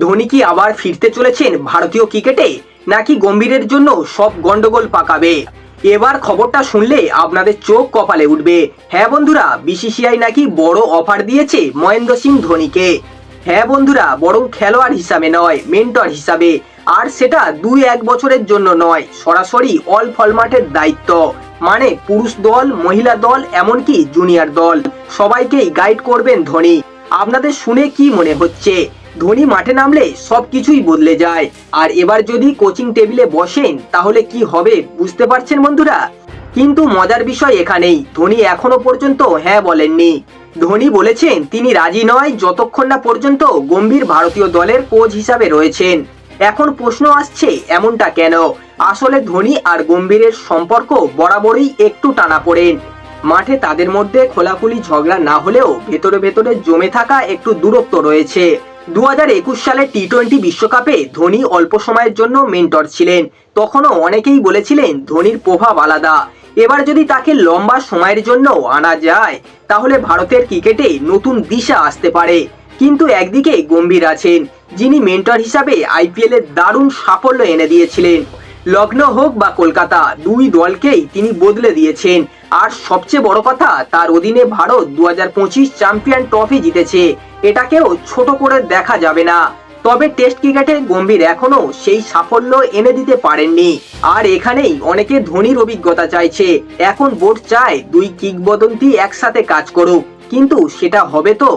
ধোনি কি আবার ফিরতে চলেছেন ভারতীয় ক্রিকেটে? নাকি গম্ভীরের জন্য সব গন্ডগোল পাকাবে? এবার খবরটা শুনলে আপনাদের চোখ কপালে উঠবে। হ্যাঁ বন্ধুরা, বিসিসিআই নাকি বড় অফার দিয়েছে মহেন্দ্র সিং ধোনিকে। হ্যাঁ বন্ধুরা, বরং খেলোয়াড় হিসাবে নয়, মেন্টর হিসাবে। আর সেটা দুই এক বছরের জন্য নয়, সরাসরি অল ফলমাটের দায়িত্ব। মানে পুরুষ দল, মহিলা দল, এমনকি জুনিয়র দল। সবাইকেই গাইড করবেন ধোনি। আপনাদের শুনে কি মনে হচ্ছে? ধোনি মাঠে নামলে সবকিছুই বদলে যায়। আর এবার যদি কোচিং টেবিলে বসেন, তাহলে কি হবে বুঝতে পারছেন বন্ধুরা? কিন্তু মজার বিষয় এখানেই, ধোনি এখনও পর্যন্ত হ্যাঁ বলেননি। ধোনি বলেছেন, তিনি রাজি নয় যতক্ষণ না পর্যন্ত গম্ভীর ভারতীয় দলের কোচ হিসাবে রয়েছেন। এখন প্রশ্ন আসছে, এমনটা কেন? আসলে ধোনি আর গম্ভীরের সম্পর্ক বরাবরই একটু টানা পড়েন। মাঠে তাদের মধ্যে খোলাখুলি ঝগড়া না হলেও ভেতরে ভেতরে জমে থাকা একটু দূরত্ব রয়েছে। দুহাজার একুশ সালে টি টোয়েন্টি বিশ্বকাপে ধোনি অল্প সময়ের জন্য মেন্টর ছিলেন। তখনও অনেকেই বলেছিলেন ধোনির প্রভাব আলাদা। এবার যদি তাকে লম্বা সময়ের জন্য আনা যায়, তাহলে ভারতের ক্রিকেটে নতুন দিশা আসতে পারে। কিন্তু একদিকে গম্ভীর আছেন, যিনি মেন্টর হিসাবে আইপিএল দারুণ সাফল্য এনে দিয়েছিলেন। লগ্ন হোক বা কলকাতা, দুই দলকেই তিনি বদলে দিয়েছেন। আর সবচেয়ে বড় কথা, তার অধীনে ভারত দু হাজার পঁচিশ চ্যাম্পিয়ন ট্রফি জিতেছে। এটাকেও ছোট করে দেখা যাবে না। তবে টেস্ট ক্রিকেটে গম্ভীর এখনও সেই সাফল্য এনে দিতে পারেননি। আর এখানেই অনেকে ধোনির অভিজ্ঞতা চাইছে। এখন বোর্ড চায় দুই কিংবদন্তি একসাথে কাজ করুক। কিন্তু সেটা হবে তো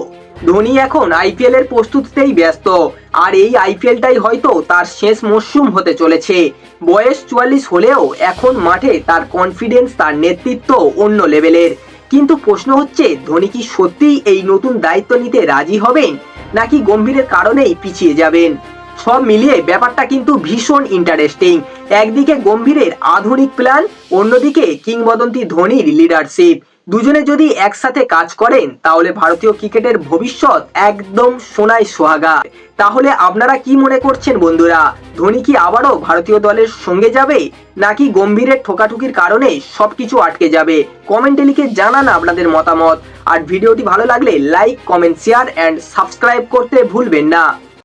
ধোনি এখন আইপিএল এর প্রস্তুতিতেই ব্যস্ত। আর এই আইপিএলটাই হয়তো তার শেষ মরশুম হতে চলেছে। বয়স চুয়াল্লিশ হলেও এখন মাঠে তার কনফিডেন্স তার নেতৃত্ব অন্য লেভেলের। কিন্তু প্রশ্ন হচ্ছে, ধোনি কি সত্যিই এই নতুন দায়িত্ব নিতে রাজি হবেন? নাকি গম্ভীরের কারণেই পিছিয়ে যাবেন? সব মিলিয়ে ব্যাপারটা কিন্তু ভীষণ ইন্টারেস্টিং একদিকে গম্ভীরের আধুনিক প্ল্যান অন্যদিকে কিংবদন্তি ধোনির লিডারশিপ দুজনে যদি একসাথে কাজ করেন, তাহলে ভারতীয় ক্রিকেটের ভবিষ্যৎ একদম সোনায় সোহাগা। তাহলে আপনারা কি মনে করছেন বন্ধুরা? ধোনি কি আবারও ভারতীয় দলের সঙ্গে যাবে, নাকি গম্ভীরের ঠোকাঠুকির কারণে সবকিছু আটকে যাবে? কমেন্টে লিখে জানান আপনাদের মতামত। আর ভিডিওটি ভালো লাগলে like, comment share and subscribe করতে ভুলবেন না।